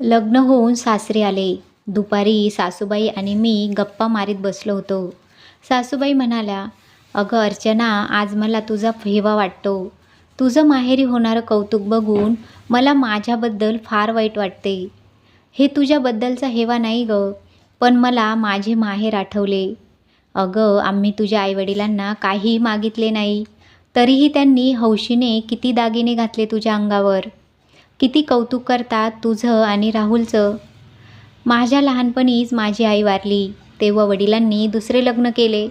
लग्न होऊन सासरे आले. दुपारी सासूबाई आणि मी गप्पा मारीत बसलो होतो. सासूबाई म्हणाल्या अगं अर्चना आज मला तुझा हेवा वाटतो. तुझं माहेरी होणारं कौतुक बघून मला माझ्याबद्दल फार वाईट वाटते. हे तुझ्याबद्दलचा हेवा नाही गं पण मला माझे माहेर आठवले. अगं आम्ही तुझ्या आईवडिलांना काहीही मागितले नाही. तरीही त्यांनी हौशीने किती दागिने घातले तुझ्या अंगावर. किती कौतुक करतात तुझं आणि राहुलचं? माझ्या लहानपणीच माझी आई वारली तेव्हा वडिलांनी दुसरे लग्न केले.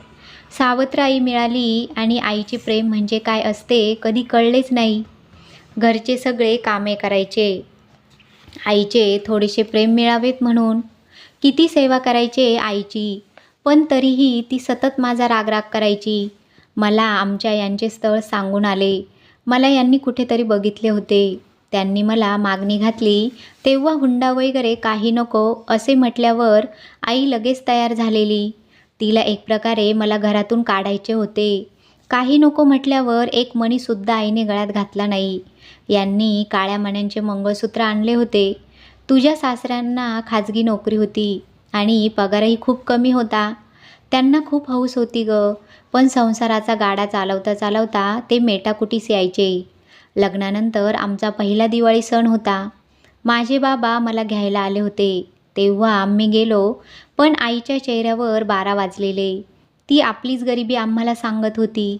सावत्र आई मिळाली आणि आईचे प्रेम म्हणजे काय असते कधी कळलेच नाही. घरचे सगळे कामे करायचे. आईचे थोडेसे प्रेम मिळावेत म्हणून. किती सेवा करायचे आईची पण तरीही ती सतत माझा रागराग करायची. मला आमच्या यांचे स्थळ सांगून आले. मला यांनी कुठेतरी बघितले होते. त्यांनी मला मागणी घातली तेव्हा हुंडा वगैरे काही नको असे म्हटल्यावर आई लगेच तयार झालेली. तिला एक प्रकारे मला घरातून काढायचे होते. काही नको म्हटल्यावर एक मणीसुद्धा आईने गळ्यात घातला नाही. यांनी काळ्या मण्यांचे मंगळसूत्र आणले होते. तुझ्या सासऱ्यांना खाजगी नोकरी होती आणि पगारही खूप कमी होता. त्यांना खूप हौस होती ग पण संसाराचा गाडा चालवता चालवता ते मेटाकुटीस यायचे. लग्नानंतर आमचा पहिला दिवाळी सण होता. माझे बाबा मला घ्यायला आले होते. तेव्हा आम्ही गेलो पण आईच्या चेहऱ्यावर बारा वाजलेले. ती आपलीच गरिबी आम्हाला सांगत होती.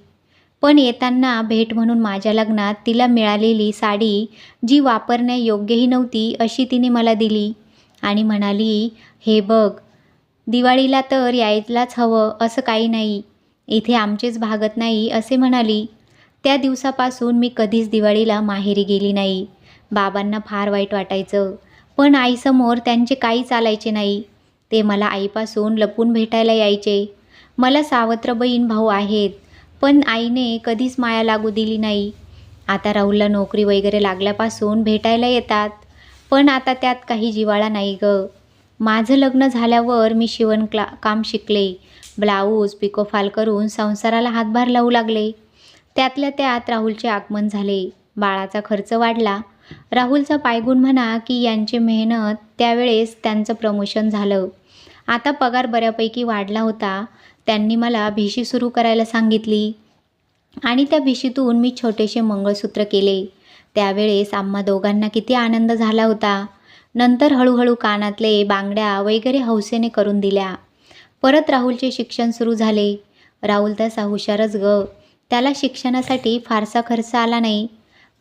पण येताना भेट म्हणून माझ्या लग्नात तिला मिळालेली साडी जी वापरण्यायोग्यही नव्हती अशी तिने मला दिली. आणि म्हणाली हे बघ दिवाळीला तर यायलाच हवं असं काही नाही. इथे आमचेच भागत नाही असे म्हणाली. त्या दिवसापासून मी कधीच दिवाळीला माहेरी गेली नाही. बाबांना फार वाईट वाटायचं. पण आईसमोर त्यांचे काही चालायचे नाही. ते मला आईपासून लपून भेटायला यायचे. मला सावत्र बहीण भाऊ आहेत पण आईने कधीच माया लागू दिली नाही. आता राहुलला नोकरी वगैरे लागल्यापासून भेटायला येतात पण आता त्यात काही जिवाळा नाही गं. माझं लग्न झाल्यावर मी शिवण क्ला काम शिकले. ब्लाऊज पिकोफाल करून संसाराला हातभार लावू लागले. त्यातल्या त्यात राहुलचे आगमन झाले. बाळाचा खर्च वाढला. राहुलचा पायगुण म्हणा की यांची मेहनत त्यावेळेस त्यांचं प्रमोशन झालं. आता पगार बऱ्यापैकी वाढला होता. त्यांनी मला भिशी सुरू करायला सांगितली. आणि त्या भिशीतून मी छोटेसे मंगळसूत्र केले. त्यावेळेस आम्हा दोघांना किती आनंद झाला होता. नंतर हळूहळू कानातले बांगड्या वगैरे हौसेने करून दिल्या. परत राहुलचे शिक्षण सुरू झाले. राहुल तसा हुशारच ग. त्याला शिक्षणासाठी फारसा खर्च आला नाही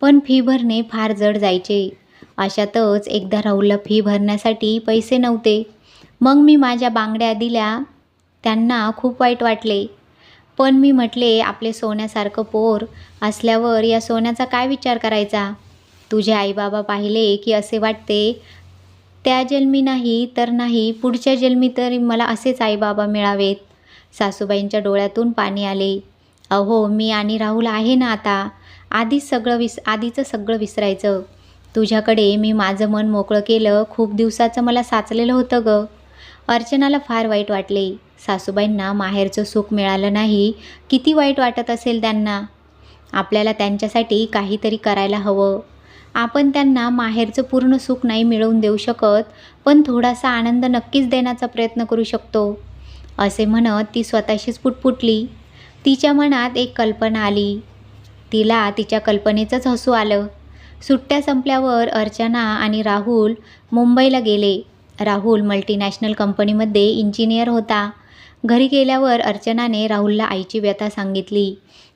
पण फी भरणे फार जड जायचे. अशातच एकदा राहुलला फी भरण्यासाठी पैसे नव्हते. मग मी माझ्या बांगड्या दिल्या. त्यांना खूप वाईट वाटले. पण मी म्हटले आपले सोन्यासारखं पोर असल्यावर या सोन्याचा काय विचार करायचा? तुझे आईबाबा पाहिले की असे वाटते त्या जन्मी नाही तर नाही पुढच्या जन्मी तरी मला असेच आईबाबा मिळावेत. सासूबाईंच्या डोळ्यातून पाणी आले. अहो मी आणि राहुल आहे ना आता. आधीच सगळं विस आधीचं सगळं विसरायचं. तुझ्याकडे मी माझं मन मोकळं केलं खूप दिवसाचं मला साचलेलं होतं ग. अर्चनाला फार वाईट वाटले. सासूबाईंना माहेरचं सुख मिळालं नाही. किती वाईट वाटत असेल त्यांना. आपल्याला त्यांच्यासाठी काहीतरी करायला हवं. आपण त्यांना माहेरचं पूर्ण सुख नाही मिळवून देऊ शकत पण थोडासा आनंद नक्कीच देण्याचा प्रयत्न करू शकतो. असे म्हणत ती स्वतःशीच पुटपुटली. तिच्या मनात एक कल्पना आली. तिला तिच्या कल्पनेचंच हसू आलं. सुट्ट्या संपल्यावर अर्चना आणि राहुल मुंबईला गेले. राहुल मल्टीनॅशनल कंपनीमध्ये इंजिनियर होता. घरी गेल्यावर अर्चनाने राहुलला आईची व्यथा सांगितली.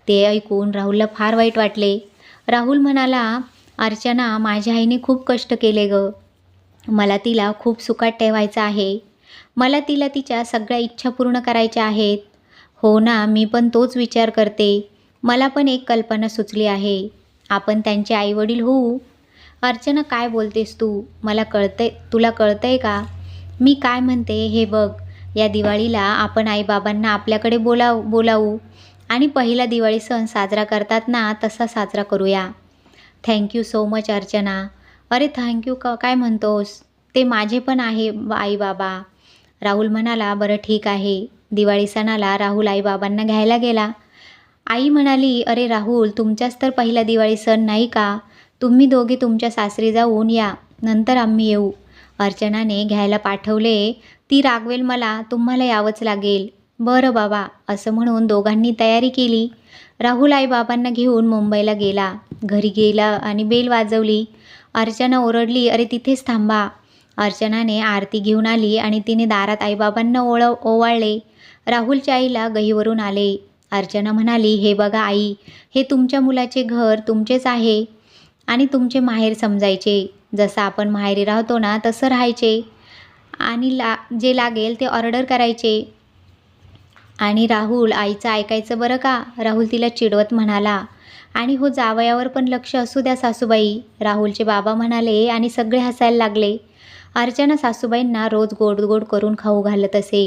ते ऐकून राहुलला फार वाईट वाटले. राहुल म्हणाला अर्चना माझ्या आईने खूप कष्ट केले ग. मला तिला खूप सुखात ठेवायचं आहे. मला तिला तिच्या सगळ्या इच्छा पूर्ण करायच्या आहेत. हो ना मी पण तोच विचार करते. मला पण एक कल्पना सुचली आहे. आपण त्यांचे आईवडील होऊ. अर्चना काय बोलतेस तू? मला कळतंय तुला कळतंय का? मी काय म्हणते हे बघ. या दिवाळीला आपण आईबाबांना आपल्याकडे बोलाव बोलावू. आणि पहिला दिवाळी सण साजरा करतात ना तसा साजरा करूया. Thank you so much Archana. अरे थँक्यू क काय म्हणतोस? ते माझे पण आहे आई बाबा राहुल म्हणाला बरं ठीक आहे. दिवाळी सणाला राहुल आईबाबांना घ्यायला गेला. आई म्हणाली अरे राहुल तुमच्याच तर पहिला दिवाळी सण नाही का? तुम्ही दोघे तुमच्या सासरी जाऊन या नंतर आम्ही येऊ. अर्चनाने घ्यायला पाठवले ती रागवेल मला तुम्हाला यावंच लागेल. बरं बाबा असं म्हणून दोघांनी तयारी केली. राहुल आईबाबांना घेऊन मुंबईला गेला. घरी गेला आणि बेल वाजवली. अर्चना ओरडली अरे तिथेच थांबा अर्चनाने आरती घेऊन आली आणि तिने दारात आईबाबांना ओळ ओवाळले. राहुलच्या आईला गहीवरून आले. अर्चना म्हणाली हे बघा आई हे तुमच्या मुलाचे घर तुमचेच आहे आणि तुमचे माहेर समजायचे. जसं आपण माहेरी राहतो ना तसं राहायचे. आणि ला जे लागेल ते ऑर्डर करायचे. आणि राहुल आईचं ऐकायचं बरं का? राहुल तिला चिडवत म्हणाला. आणि हो जावयावर पण लक्ष असू द्या सासूबाई राहुलचे बाबा म्हणाले आणि सगळे हसायला लागले. अर्चना सासूबाईंना रोज गोड गोड करून खाऊ घालत असे.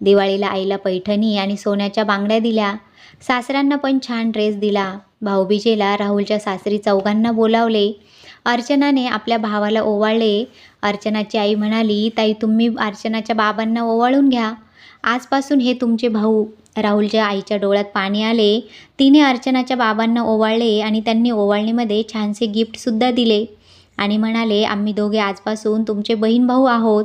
दिवाळीला आईला पैठणी आणि सोन्याच्या बांगड्या दिल्या. सासऱ्यांना पण छान ड्रेस दिला. भाऊबीजेला राहुलच्या सासरी चौघांना बोलावले. अर्चनाने आपल्या भावाला ओवाळले. अर्चनाची आई म्हणाली ताई तुम्ही अर्चनाच्या बाबांना ओवाळून घ्या. आजपासून हे तुमचे भाऊ. राहुलच्या आईच्या डोळ्यात पाणी आले. तिने अर्चनाच्या बाबांना ओवाळले आणि त्यांनी ओवाळणीमध्ये छानसे गिफ्टसुद्धा दिले. आणि म्हणाले आम्ही दोघे आजपासून तुमचे बहीण भाऊ आहोत.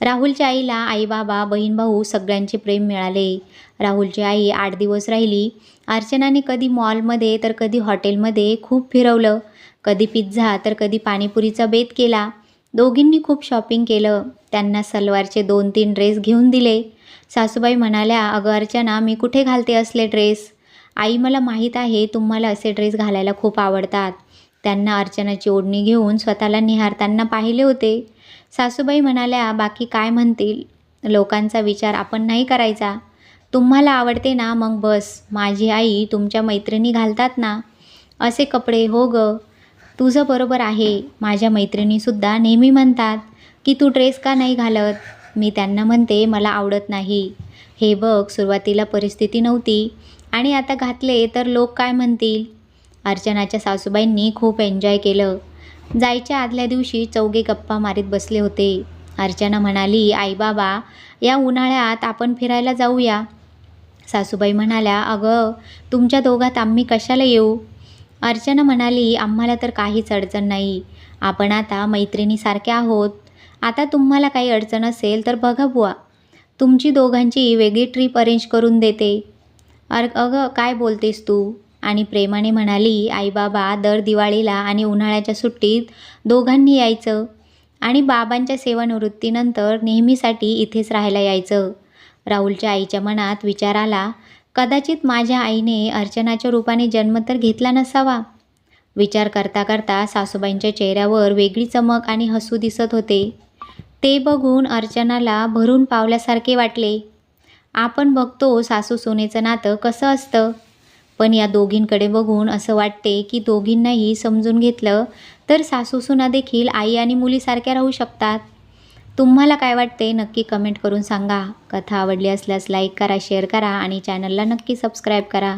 राहुलच्या आईला आई बाबा बहीण भाऊ सगळ्यांचे प्रेम मिळाले. राहुलची आई आठ दिवस राहिली. अर्चनाने कधी मॉलमध्ये तर कधी हॉटेलमध्ये खूप फिरवलं. कधी पिझ्झा तर कधी पाणीपुरीचा बेत केला. दोघींनी खूप शॉपिंग केलं. त्यांना सलवारचे दोन तीन ड्रेस घेऊन दिले. सासूबाई म्हणाल्या अगं अर्चना मी कुठे घालते असले ड्रेस? आई मला माहीत आहे तुम्हाला असे ड्रेस घालायला खूप आवडतात. त्यांना अर्चनाची ओढणी घेऊन स्वतःला निहारताना पाहिले होते. सासूबाई म्हणाल्या बाकी काय म्हणतील? लोकांचा विचार आपण नाही करायचा. तुम्हाला आवडते ना मग बस. माझी आई तुमच्या मैत्रिणी घालतात ना? असे कपडे हो ग. तुझं बरोबर आहे. माझ्या मैत्रिणीसुद्धा नेहमी म्हणतात की तू ड्रेस का नाही घालत? मी त्यांना म्हणते मला आवडत नाही. हे बघ सुरुवातीला परिस्थिती नव्हती. आणि आता घातले तर लोक काय म्हणतील? अर्चनाच्या सासूबाईंनी खूप एन्जॉय केलं. जायच्या आदल्या दिवशी चौघे गप्पा मारीत बसले होते. अर्चना म्हणाली आई बाबा या उन्हाळ्यात आपण फिरायला जाऊया. सासूबाई म्हणाल्या अगं तुमच्या दोघात आम्ही कशाला येऊ? अर्चना म्हणाली आम्हाला तर काहीच अडचण नाही. आपण आता मैत्रिणीसारखे आहोत. आता तुम्हाला काही अडचण असेल तर बघा बुवा. तुमची दोघांची वेगळी ट्रीप अरेंज करून देते. अर अगं काय बोलतेस तू? आणि प्रेमाने म्हणाली आई बाबा दर दिवाळीला आणि उन्हाळ्याच्या सुट्टीत दोघांनी यायचं आणि बाबांच्या सेवानिवृत्तीनंतर नेहमीसाठी इथेच राहायला यायचं. राहुलच्या आईच्या मनात विचार आला कदाचित माझ्या आईने अर्चनाच्या रूपाने जन्म तर घेतला नसावा. विचार करता करता सासूबाईंच्या चेहऱ्यावर वेगळी चमक आणि हसू दिसत होते. ते बघून अर्चनाला भरून पावल्यासारखे वाटले. आपण बघतो सासू सोनेचं नातं कसं असतं? पण या दोघींकडे बघून असं वाटते की दोघींनाही समजून घेतलं तर सासूसुना देखील आई आणि मुलीसारख्या राहू शकतात. तुम्हाला काय वाटते? नक्की कमेंट करून सांगा. कथा आवडली असल्यास लाईक करा शेअर करा आणि चॅनलला नक्की सबस्क्राईब करा.